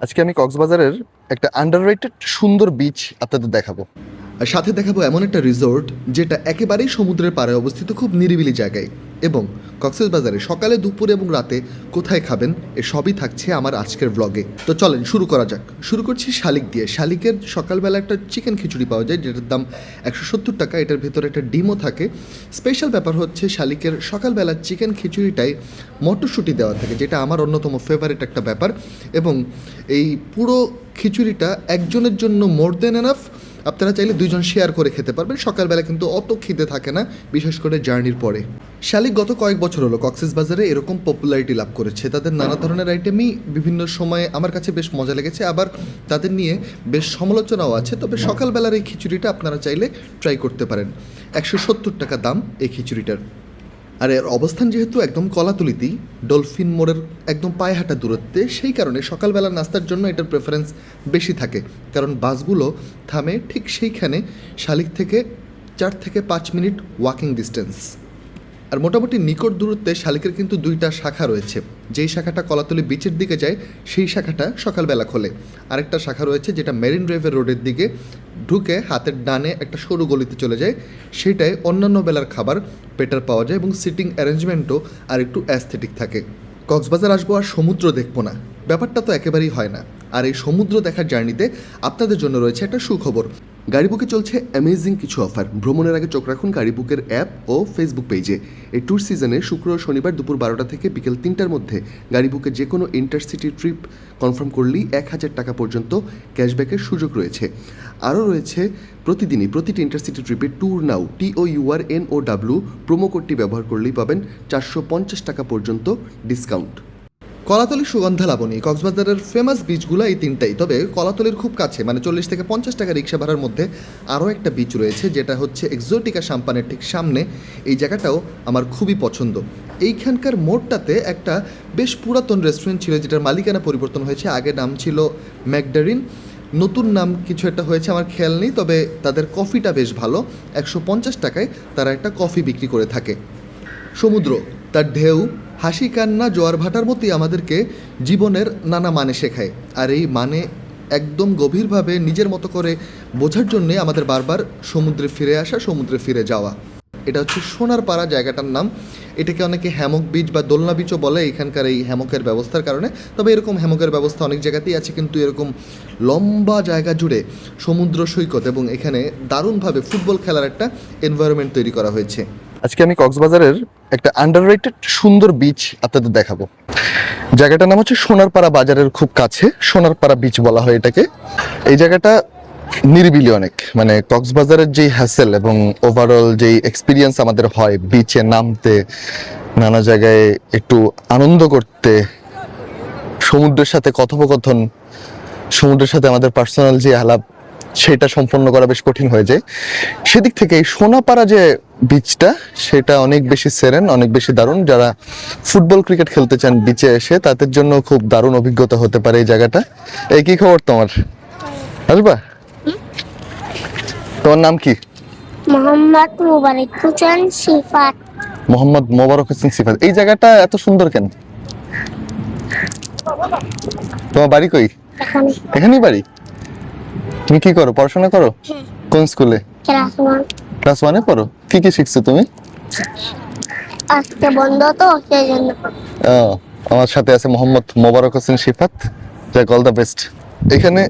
আজকে আমি কক্সবাজারের একটা আন্ডাররেটেড সুন্দর বিচ আপনাদের দেখাবো। আর সাথে দেখাবো এমন একটা রিসোর্ট যেটা একেবারেই সমুদ্রের পাড়ে অবস্থিত খুব নিরিবিলি জায়গায়। এবং কক্সবাজারে সকালে, দুপুরে এবং রাতে কোথায় খাবেন এ সবই থাকছে আমার আজকের ব্লগে তো চলেন, শুরু করা যাক। শুরু করছি শালিক দিয়ে। শালিকের সকালবেলা একটা চিকেন খিচুড়ি পাওয়া যায়, যেটার দাম একশো সত্তর টাকা। এটার ভেতরে একটা ডিমও থাকে। স্পেশাল ব্যাপার হচ্ছে শালিকের সকালবেলা চিকেন খিচুড়িটাই মটরশুঁটি দেওয়া থাকে, যেটা আমার অন্যতম ফেভারিট একটা ব্যাপার। এবং এই পুরো খিচুড়িটা একজনের জন্য মোর দেন এনাফ আপনারা চাইলে দুইজন শেয়ার করে খেতে পারবেন। সকালবেলা কিন্তু অত খিদে থাকে না, বিশেষ করে জার্নির পরে। শালিক গত কয়েক বছর হলো কক্সেস বাজারে এরকম পপুলারিটি লাভ করেছে। তাদের নানা ধরনের আইটেমই বিভিন্ন সময়ে আমার কাছে বেশ মজা লেগেছে। আবার তাদের নিয়ে বেশ সমালোচনাও আছে। তবে সকালবেলার এই খিচুড়িটা আপনারা চাইলে ট্রাই করতে পারেন। একশো সত্তর টাকা দাম এই খিচুড়িটার। আর এর অবস্থান যেহেতু একদম কলাতুলিতেই, ডলফিন মোড়ের একদম পায়ে হাঁটা দূরত্বে, সেই কারণে সকালবেলা নাস্তার জন্য এটার প্রেফারেন্স বেশি থাকে। কারণ বাসগুলো থামে ঠিক সেইখানে শালিক থেকে চার থেকে পাঁচ মিনিট ওয়াকিং ডিস্টেন্স আর মোটামুটি নিকট দূরত্বে শালিকের কিন্তু দুইটা শাখা রয়েছে। যেই শাখাটা কলাতলি বিচের দিকে যায়, সেই শাখাটা সকালবেলা খোলে। আরেকটা শাখা রয়েছে যেটা মেরিন ড্রাইভের রোডের দিকে ঢুকে হাতের ডানে একটা সরু গলিতে চলে যায়। সেটাই অন্যান্য বেলার খাবার বেটার পাওয়া যায় এবং সিটিং অ্যারেঞ্জমেন্টও আর একটু অ্যাস্থেটিক থাকে। কক্সবাজার আসব আর সমুদ্র দেখব না। ব্যাপারটা তো একেবারেই হয় না। আর এই সমুদ্র দেখার জার্নিতে আপনাদের জন্য রয়েছে একটা সুখবর। গাড়ি বুকে চলছে অ্যামেজিং কিছু অফার ভ্রমণের আগে চোখ রাখুন গাড়ি বুকের অ্যাপ ও ফেসবুক পেজে এই ট্যুর সিজনে শুক্র ও শনিবার দুপুর বারোটা থেকে বিকেল তিনটার মধ্যে গাড়ি বুকে যে কোনো ইন্টারসিটি ট্রিপ কনফার্ম করলেই এক হাজার টাকা পর্যন্ত ক্যাশব্যাকের সুযোগ রয়েছে। আরও রয়েছে প্রতিদিনই প্রতিটি ইন্টারসিটি ট্রিপে tour now T O U R N O W promo কোডটি ব্যবহার করলেই পাবেন চারশো পঞ্চাশ টাকা পর্যন্ত ডিসকাউন্ট কলাতলি সুগন্ধা লাবণী, কক্সবাজারের ফেমাস বিচগুলো এই তিনটাই। তবে কলাতলির খুব কাছে মানে চল্লিশ থেকে পঞ্চাশ টাকা রিক্সা ভাড়ার মধ্যে আরও একটা বিচ রয়েছে, যেটা হচ্ছে এক্সোটিকা সাম্পানের ঠিক সামনে। এই জায়গাটাও আমার খুবই পছন্দ। এইখানকার মোড়টাতে একটা বেশ পুরাতন রেস্টুরেন্ট ছিল, যেটার মালিকানা পরিবর্তন হয়েছে। আগে নাম ছিল ম্যাকডারিন। নতুন নাম কিছু একটা হয়েছে, আমার খেয়াল নেই, তবে তাদের কফিটা বেশ ভালো। একশো পঞ্চাশ টাকায় তারা একটা কফি বিক্রি করে থাকে। সমুদ্র, তার ঢেউ হাসি, কান্না, জোয়ার ভাটার মতোই আমাদেরকে জীবনের নানা মানে শেখায়। আর এই মানে একদম গভীরভাবে নিজের মতো করে বোঝার জন্যে আমাদের বারবার সমুদ্রে ফিরে আসা, সমুদ্রে ফিরে যাওয়া। এটা হচ্ছে সোনার পাড়া জায়গাটার নাম। এটাকে অনেকে হ্যামক বিচ বা দোলনা বিচও বলে এখানকার এই হ্যামকের ব্যবস্থার কারণে। তবে এরকম হ্যামকের ব্যবস্থা অনেক জায়গাতেই আছে, কিন্তু এরকম লম্বা জায়গা জুড়ে সমুদ্র সৈকত এবং এখানে দারুণভাবে ফুটবল খেলার একটা এনভায়রনমেন্ট তৈরি করা হয়েছে। আজকে আমি কক্সবাজারের একটা আন্ডাররেটেড সুন্দর বিচ আপনাদের দেখাবো। জায়গাটার নাম হচ্ছে সোনারপাড়া বাজারের খুব কাছে, সোনারপাড়া বিচ বলা হয় এটাকে। এই জায়গাটা নিরিবিলি অনেক মানে কক্সবাজারের যেই হ্যাসেল এবং ওভারঅল যেই এক্সপিরিয়েন্স আমাদের হয় বিচে নামতে, নানা জায়গায় একটু আনন্দ করতে, সমুদ্রের সাথে কথোপকথন, সমুদ্রের সাথে আমাদের পার্সোনাল যে আলাপ, সেটা সম্পন্ন করা বেশ কঠিন হয়ে যায়। সেদিক থেকে সোনাপাড়া যে বিচটা সেটা অনেক বেশি সেরেন অনেক বেশি দারুণ। যারা ফুটবল ক্রিকেট খেলতে চান বিচে এসে তাদের জন্য খুব দারুণ অভিজ্ঞতা হতে পারে এই জায়গাটা। এই কি খবর তোমার? আসবা? তোমার নাম কি? মোহাম্মদ মুবারক হোসেন সিফাত। মোহাম্মদ মোবারক হোসেন সিফাত। এই জায়গাটা এত সুন্দর কেন? তোমার বাড়ি কই? এখানেই বাড়ি? তুমি কি করো? পড়াশোনা করো? হ্যাঁ। কোন স্কুলে? Class one. ক্লাস ওয়ানে পড়ো? কি কি শিখছো তুমি? আজকে বন্ধ তো সেই জন্য। ও, আমার সাথে আছে মোহাম্মদ মোবারক হোসেন শিফাত যাক অল দ্য বেস্ট এখানে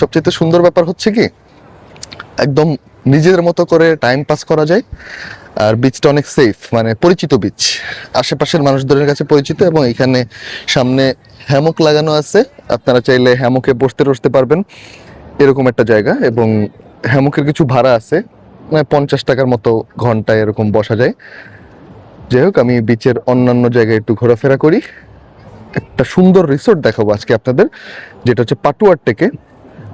সবচেয়ে সুন্দর ব্যাপার হচ্ছে কি একদম নিজের মতো করে টাইম পাস করা যায় আর বিচটা অনেক সেফ মানে পরিচিত বিচ আশেপাশের মানুষদের কাছে পরিচিত এবং এখানে সামনে হ্যামক লাগানো আছে। আপনারা চাইলে হ্যামকে বসতে বসতে পারবেন। এরকম একটা জায়গা এবং হ্যামকের কিছু ভাড়া আছে। পঞ্চাশ টাকার মতো ঘন্টায় এরকম বসা যায়। যাই হোক, আমি বিচের অন্যান্য জায়গায় একটু ঘোরাফেরা করি। একটা সুন্দর রিসোর্ট দেখাবো আজকে আপনাদের, যেটা হচ্ছে পাটুয়ার টেকে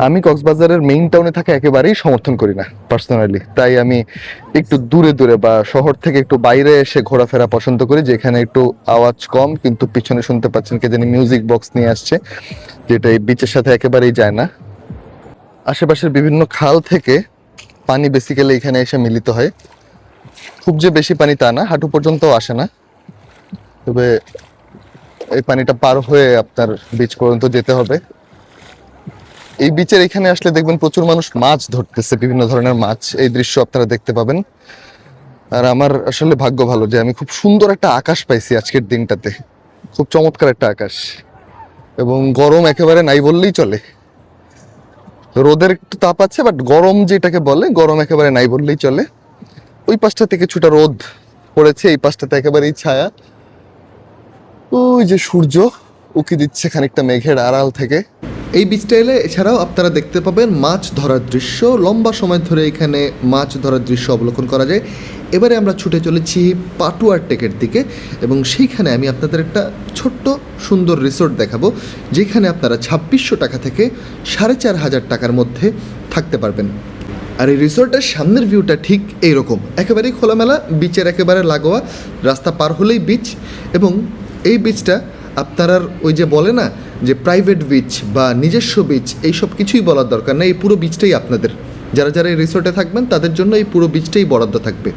আমি কক্সবাজারের মেইন টাউনে থাকা একেবারেই সমর্থন করি না পার্সোনালি তাই আমি একটু দূরে দূরে বা শহর থেকে একটু বাইরে এসে ঘোরাফেরা পছন্দ করি, যেখানে একটু আওয়াজ কম, কিন্তু পিছনে শুনতে পাচ্ছেন কে জানি মিউজিক বক্স নিয়ে আসছে, যেটা এই বিচের সাথে একেবারেই যায় না। আশেপাশের বিভিন্ন খাল থেকে পানি বেসিক্যালি এখানে এসে মিলিত হয়। খুব যে বেশি পানি তা না, হাঁটু পর্যন্ত আসে না। তবে এই পানিটা পার হয়ে আপনার বিচ পর্যন্ত যেতে হবে। এই বিচের এখানে আসলে দেখবেন প্রচুর মানুষ মাছ ধরতেছে, বিভিন্ন ধরনের মাছ। এই দৃশ্য আপনারা দেখতে পাবেন। আর আমার আসলে ভাগ্য ভালো যে আমি খুব সুন্দর একটা আকাশ পাইছি আজকের দিনটাতে। খুব চমৎকার একটা আকাশ। এবং গরম একেবারে নাই বললেই চলে। রোদের একটু তাপ আছে বাট গরম যেটাকে বলে, গরম একেবারে নাই বললেই চলে। ওই পাশটাতে কিছুটা রোদ পড়েছে, এই পাশটাতে একেবারেই ছায়া। ওই যে সূর্য, উকি দিচ্ছে খানিকটা মেঘের আড়াল থেকে। এই বিচটা এলে এছাড়াও আপনারা দেখতে পাবেন মাছ ধরার দৃশ্য। লম্বা সময় ধরে এখানে মাছ ধরার দৃশ্য অবলোকন করা যায়। এবারে আমরা ছুটে চলেছি পাটুয়ার টেকের দিকে এবং সেইখানে আমি আপনাদের একটা ছোট্ট সুন্দর রিসোর্ট দেখাবো, যেখানে আপনারা ছাব্বিশশো টাকা থেকে সাড়ে চার হাজার টাকার মধ্যে থাকতে পারবেন। আর এই রিসোর্টের সামনের ভিউটা ঠিক এইরকম। একেবারেই খোলামেলা বিচের একেবারে লাগোয়া, রাস্তা পার হলেই বিচ এবং এই বিচটা আপনার ওই যে বলে না যে প্রাইভেট বিচ বা নিজস্ব বিচ এই সব কিছুই বলার দরকার নেই। এই পুরো বিচটাই আপনাদের। যারা যারা এই রিসোর্টে থাকবেন, তাদের জন্য এই পুরো বিচটাই বরাদ্দ থাকবে।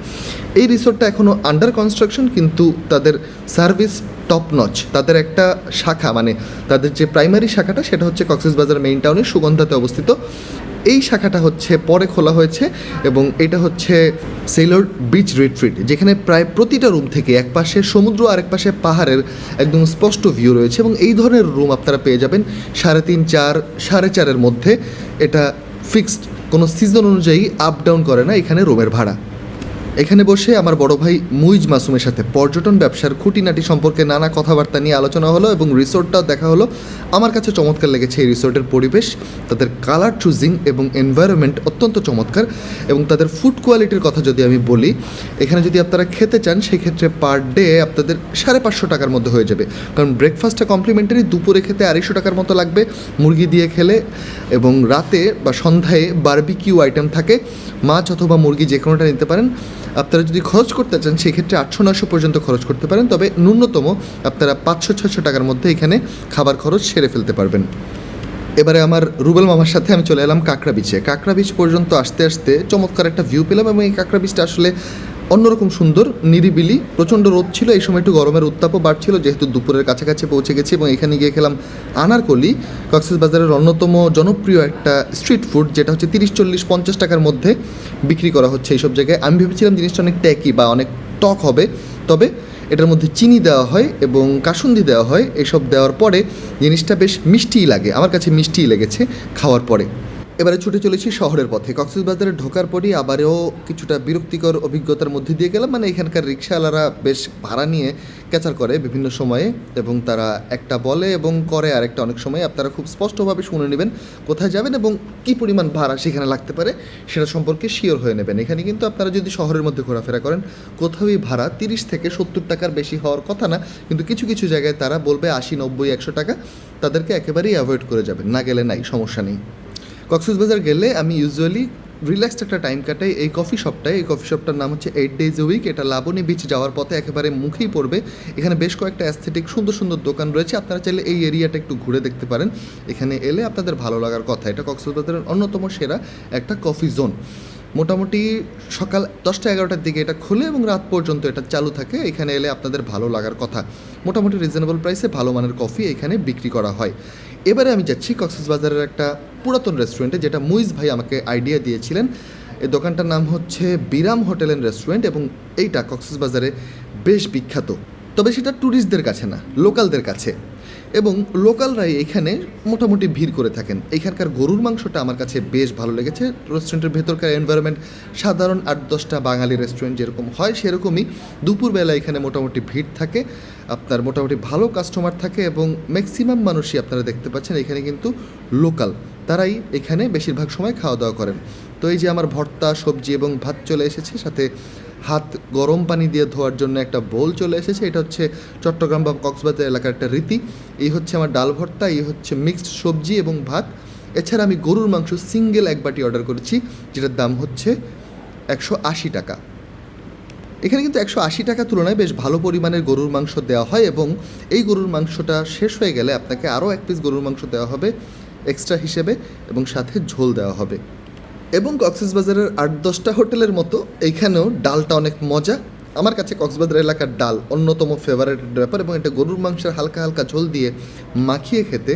এই রিসোর্টটা এখনও আন্ডার কনস্ট্রাকশন কিন্তু তাদের সার্ভিস টপ নচ তাদের একটা শাখা মানে তাদের যে প্রাইমারি শাখাটা, সেটা হচ্ছে কক্সবাজার মেইন টাউনের সুগন্ধাতে অবস্থিত। এই শাখাটা হচ্ছে পরে খোলা হয়েছে এবং এটা হচ্ছে সেলর বিচ রিট্রিট যেখানে প্রায় প্রতিটা রুম থেকে এক পাশে সমুদ্র আর এক পাশে পাহাড়ের একদম স্পষ্ট ভিউ রয়েছে এবং এই ধরনের রুম আপনারা পেয়ে যাবেন সাড়ে তিন, চার, সাড়ে চারের মধ্যে। এটা ফিক্সড কোনো সিজন অনুযায়ী আপ ডাউন করে না, এখানে রুমের ভাড়া। এখানে বসে আমার বড় ভাই মুইজ মাসুমের সাথে পর্যটন ব্যবসার খুঁটিনাটি সম্পর্কে নানা কথাবার্তা নিয়ে আলোচনা হলো এবং রিসোর্টটাও দেখা হলো। আমার কাছে চমৎকার লেগেছে এই রিসোর্টের পরিবেশ, তাদের কালার চুজিং এবং এনভায়রনমেন্ট অত্যন্ত চমৎকার এবং তাদের ফুড কোয়ালিটির কথা যদি আমি বলি, এখানে যদি আপনারা খেতে চান, সেক্ষেত্রে পার ডে আপনাদের সাড়ে পাঁচশো টাকার মধ্যে হয়ে যাবে। কারণ ব্রেকফাস্টটা কমপ্লিমেন্টারি, দুপুরে খেতে আড়াইশো টাকার মতো লাগবে, মুরগি দিয়ে খেলে এবং রাতে বা সন্ধ্যায় বারবিকিউ আইটেম থাকে, মাছ অথবা মুরগি যে কোনোটা নিতে পারেন। আপনারা যদি খরচ করতে চান, সেক্ষেত্রে আটশো নশো পর্যন্ত খরচ করতে পারেন। তবে ন্যূনতম আপনারা পাঁচশো ছশো টাকার মধ্যে এখানে খাবার খরচ সেরে ফেলতে পারবেন। এবারে আমার রুবেল মামার সাথে আমি চলে এলাম কাঁকড়া বিচে। কাঁকড়া বিচ পর্যন্ত আসতে আসতে চমৎকার একটা ভিউ পেলাম এবং এই কাঁকড়া বিচটা আসলে অন্যরকম সুন্দর, নিরিবিলি, প্রচণ্ড রোদ ছিল, এই সময় একটু গরমের উত্তাপও বাড়ছিল, যেহেতু দুপুরের কাছাকাছি পৌঁছে গেছি এবং এখানে গিয়ে খেলাম আনারকলি কক্সবাজারের অন্যতম জনপ্রিয় একটা স্ট্রিট ফুড যেটা হচ্ছে তিরিশ, চল্লিশ, পঞ্চাশ টাকার মধ্যে বিক্রি করা হচ্ছে এইসব জায়গায়। আমি ভেবেছিলাম জিনিসটা অনেক ট্যাকি বা অনেক টক হবে, তবে এটার মধ্যে চিনি দেওয়া হয় এবং কাসুন্দি দেওয়া হয়। এসব দেওয়ার পরে জিনিসটা বেশ মিষ্টিই লাগে, আমার কাছে মিষ্টিই লেগেছে খাওয়ার পরে। এবারে ছুটে চলেছি শহরের পথে। কক্সবাজারে ঢোকার পরই আবারও কিছুটা বিরক্তিকর অভিজ্ঞতার মধ্যে দিয়ে গেলাম। মানে এখানকার রিক্সাওয়ালারা বেশ ভাড়া নিয়ে ক্যাচার করে বিভিন্ন সময়ে এবং তারা একটা বলে এবং করে আরেকটা অনেক সময়। আপনারা খুব স্পষ্টভাবে শুনে নেবেন কোথায় যাবেন এবং কী পরিমাণ ভাড়া সেখানে লাগতে পারে সেটা সম্পর্কে শিওর হয়ে নেবেন। এখানে কিন্তু আপনারা যদি শহরের মধ্যে ঘোরাফেরা করেন, কোথাওই ভাড়া তিরিশ থেকে সত্তর টাকার বেশি হওয়ার কথা না, কিন্তু কিছু কিছু জায়গায় তারা বলবে আশি, নব্বই, একশো টাকা, তাদেরকে একেবারেই অ্যাভয়েড করে যাবেন। না গেলে নাই, সমস্যা নেই। কক্সবাজার গেলে আমি ইউজুয়ালি রিল্যাক্সড একটা টাইম কাটাই। এই কফি শপটায় এই কফি শপটার নাম হচ্ছে এইট ডেজ এ উইক এটা লাবণী বিচ যাওয়ার পথে একেবারে মুখেই পড়বে। এখানে বেশ কয়েকটা অ্যাস্থেটিক সুন্দর সুন্দর দোকান রয়েছে। আপনারা চাইলে এই এরিয়াটা একটু ঘুরে দেখতে পারেন। এখানে এলে আপনাদের ভালো লাগার কথা। এটা কক্সবাজারের অন্যতম সেরা একটা কফি জোন মোটামুটি সকাল দশটা এগারোটার দিকে এটা খুলে এবং রাত পর্যন্ত এটা চালু থাকে। এখানে এলে আপনাদের ভালো লাগার কথা। মোটামুটি রিজনেবল প্রাইসে ভালো মানের কফি এখানে বিক্রি করা হয়। এবারে আমি যাচ্ছি কক্সবাজারের একটা পুরাতন রেস্টুরেন্টে যেটা মুইজ ভাই আমাকে আইডিয়া দিয়েছিলেন। এই দোকানটার নাম হচ্ছে বিরাম হোটেল অ্যান্ড রেস্টুরেন্ট এবং এইটা কক্সবাজারে বেশ বিখ্যাত। তবে সেটা ট্যুরিস্টদের কাছে না লোকালদের কাছে। এবং লোকালরাই এখানে মোটামুটি ভিড় করে থাকেন। এখানকার গরুর মাংসটা আমার কাছে বেশ ভালো লেগেছে। রেস্টুরেন্টের ভেতরকার এনভায়রনমেন্ট সাধারণ আট দশটা বাঙালি রেস্টুরেন্ট যেরকম হয় সেরকমই। দুপুরবেলা এখানে মোটামুটি ভিড় থাকে, আপনার মোটামুটি ভালো কাস্টমার থাকে এবং ম্যাক্সিমাম মানুষই আপনারা দেখতে পাচ্ছেন এখানে কিন্তু লোকাল তারাই এখানে বেশিরভাগ সময় খাওয়া দাওয়া করেন। তো এই যে আমার ভর্তা, সবজি এবং ভাত চলে এসেছে, সাথে হাত গরম পানি দিয়ে ধোয়ার জন্য একটা বোল চলে এসেছে। এটা হচ্ছে চট্টগ্রাম বা কক্সবাজার এলাকার একটা রীতি। এই হচ্ছে আমার ডাল ভর্তা, এই হচ্ছে মিক্সড সবজি এবং ভাত। এছাড়া আমি গরুর মাংস সিঙ্গেল এক বাটি অর্ডার করেছি, যেটার দাম হচ্ছে একশো আশি টাকা। এখানে কিন্তু একশো আশি টাকা তুলনায় বেশ ভালো পরিমাণের গরুর মাংস দেওয়া হয় এবং এই গরুর মাংসটা শেষ হয়ে গেলে আপনাকে আরও এক পিস গরুর মাংস দেওয়া হবে এক্সট্রা হিসেবে এবং সাথে ঝোল দেওয়া হবে। এবং কক্সবাজারের আট দশটা হোটেলের মতো এইখানেও ডালটা অনেক মজা। আমার কাছে কক্সবাজার এলাকার ডাল অন্যতম ফেভারিট ব্যাপার এবং এটা গরুর মাংসের হালকা হালকা ঝোল দিয়ে মাখিয়ে খেতে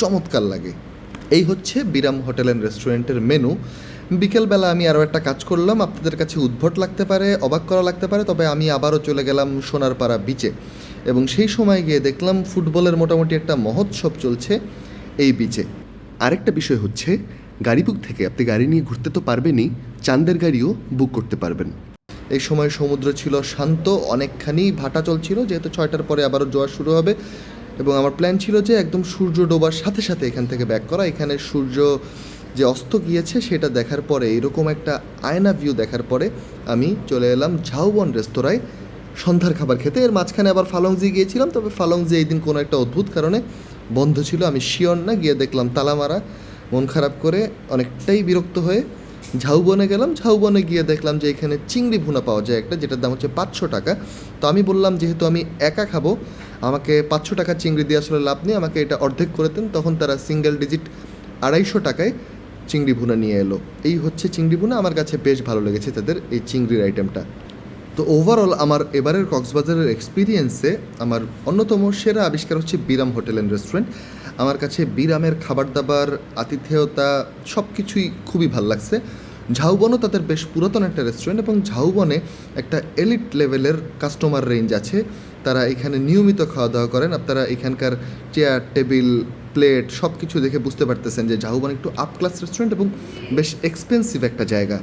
চমৎকার লাগে। এই হচ্ছে বিরাম হোটেল অ্যান্ড রেস্টুরেন্টের মেনু বিকেলবেলা আমি আরও একটা কাজ করলাম, আপনাদের কাছে উদ্ভট লাগতে পারে, অবাক করা লাগতে পারে, তবে আমি আবারও চলে গেলাম সোনারপাড়া বিচে এবং সেই সময় গিয়ে দেখলাম ফুটবলের মোটামুটি একটা মহোৎসব চলছে এই বিচে আরেকটা বিষয় হচ্ছে গাড়ি বুক থেকে। আপনি গাড়ি নিয়ে ঘুরতে তো পারবেনই, চাঁদের গাড়িও বুক করতে পারবেন। এই সময় সমুদ্র ছিল শান্ত, অনেকখানি ভাটা চলছিল যেহেতু ছয়টার পরে আবারও জোয়ার শুরু হবে। এবং আমার প্ল্যান ছিল যে একদম সূর্য ডোবার সাথে সাথে এখান থেকে ব্যাক করা। এখানে সূর্য যে অস্ত গিয়েছে, সেটা দেখার পরে, এরকম একটা আয়না ভিউ দেখার পরে আমি চলে এলাম ঝাউবন রেস্তোরাঁয়। সন্ধ্যার খাবার খেতে। এর মাঝখানে আবার ফালংজি গিয়েছিলাম, তবে ফালংজি এই দিন কোনো একটা অদ্ভুত কারণে বন্ধ ছিল। আমি শিওর না, গিয়ে দেখলাম তালা মারা মন খারাপ করে অনেকটাই বিরক্ত হয়ে ঝাউবনে গেলাম। ঝাউবনে গিয়ে দেখলাম যে এখানে চিংড়ি ভুনা পাওয়া যায় একটা, যেটার দাম হচ্ছে পাঁচশো টাকা। তো আমি বললাম, যেহেতু আমি একা খাব, আমাকে পাঁচশো টাকা চিংড়ি দিয়ে আসলে লাভ নেই, আমাকে এটা অর্ধেক করে দেন। তখন তারা সিঙ্গেল ডিজিট আড়াইশো টাকায় চিংড়ি ভুনা নিয়ে এলো। এই হচ্ছে চিংড়ি ভুনা। আমার কাছে বেশ ভালো লেগেছে তাদের এই চিংড়ির আইটেমটা তো ওভারঅল আমার এবারের কক্সবাজারের এক্সপিরিয়েন্সে আমার অন্যতম সেরা আবিষ্কার হচ্ছে বিরাম হোটেল অ্যান্ড রেস্টুরেন্ট আমার কাছে বিরামের খাবার দাবার আতিথেয়তা সব কিছুই খুবই ভালো লাগছে। ঝাউবনও তাদের বেশ পুরাতন একটা রেস্টুরেন্ট এবং ঝাউবনে একটা এলিট লেভেলের কাস্টমার রেঞ্জ আছে। তারা এখানে নিয়মিত খাওয়া দাওয়া করেন। আপনারা এখানকার চেয়ার টেবিল প্লেট সব কিছু দেখে বুঝতে পারতেছেন যে ঝাউবন একটু আপ ক্লাস রেস্টুরেন্ট এবং বেশ এক্সপেন্সিভ একটা জায়গা।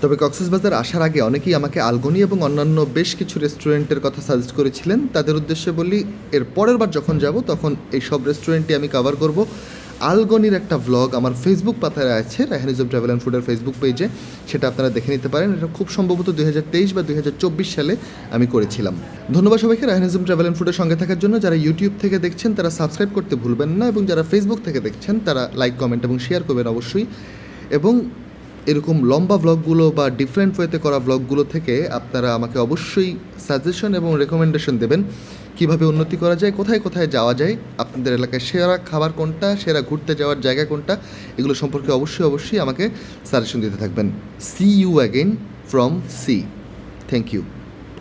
তবে কক্সবাজার আসার আগে অনেকেই আমাকে আলগনি এবং অন্যান্য বেশ কিছু রেস্টুরেন্টের কথা সাজেস্ট করেছিলেন। তাদের উদ্দেশ্যে বলি, এর পরের বার যখন যাব, তখন এই সব রেস্টুরেন্টই আমি কভার করব। আলগনির একটা ভ্লগ আমার ফেসবুক পাতায় আছে রাহানিজম ট্রাভেল অ্যান্ড ফুডের ফেসবুক পেজে সেটা আপনারা দেখে নিতে পারেন। এটা খুব সম্ভবত দুই হাজার তেইশ বা দুই হাজার চব্বিশ সালে আমি করেছিলাম। ধন্যবাদ সবাইকে রাহানিজম ট্রাভেল অ্যান্ড ফুডের সঙ্গে থাকার জন্য। যারা ইউটিউব থেকে দেখছেন, তারা সাবস্ক্রাইব করতে ভুলবেন না এবং যারা ফেসবুক থেকে দেখছেন, তারা লাইক কমেন্ট এবং শেয়ার করবেন অবশ্যই। এবং এরকম লম্বা ব্লগগুলো বা ডিফারেন্ট ওয়েতে করা ব্লগগুলো থেকে আপনারা আমাকে অবশ্যই সাজেশন এবং রেকমেন্ডেশন দেবেন। কীভাবে উন্নতি করা যায়, কোথায় কোথায় যাওয়া যায়, আপনাদের এলাকায় সেরা খাবার কোনটা, সেরা ঘুরতে যাওয়ার জায়গা কোনটা, এগুলো সম্পর্কে অবশ্যই অবশ্যই আমাকে সাজেশন দিতে থাকবেন। See you again from see thank you